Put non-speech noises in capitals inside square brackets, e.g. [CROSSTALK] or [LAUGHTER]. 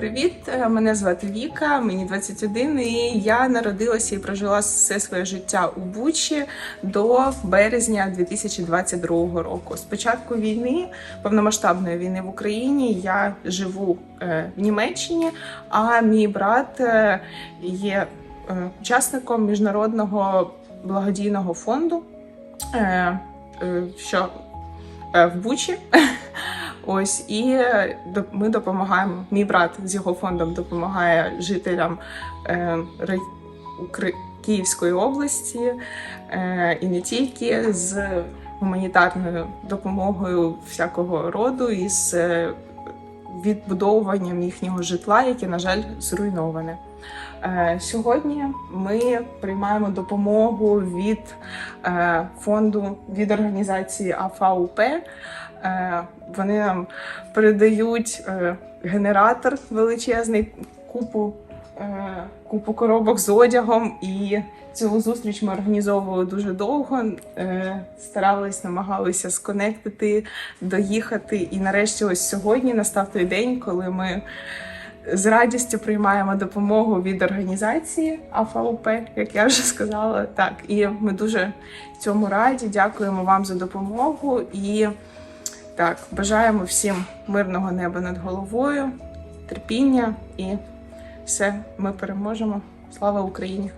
Привіт, е, мене звати Віка, мені 21, і я народилася і прожила все своє життя у Бучі до березня 2022 року. З початку війни, повномасштабної війни в Україні, я живу е, в Німеччині, а мій брат е, є учасником міжнародного благодійного фонду, що в Бучі. [LAUGHS] Ось і е, ми допомагаємо. Мій брат з його фондом допомагає жителям е, Київської області е, і не тільки з гуманітарною допомогою всякого роду із. е, відбудовуванням їхнього житла, яке, на жаль, зруйноване. Е, Сьогодні ми приймаємо допомогу від е, фонду від організації АФАУП. Е, Вони нам передають генератор величезний, купу, купу коробок з одягом. І цю зустріч ми організовували дуже довго. е, Старались, намагалися сконектити, доїхати. І нарешті, ось сьогодні настав той день, коли ми з радістю приймаємо допомогу від організації АФАУП, як я вже сказала. Так, і ми дуже цьому раді. Дякуємо вам за допомогу і так, бажаємо всім мирного неба над головою, терпіння і все, ми переможемо. Слава Україні!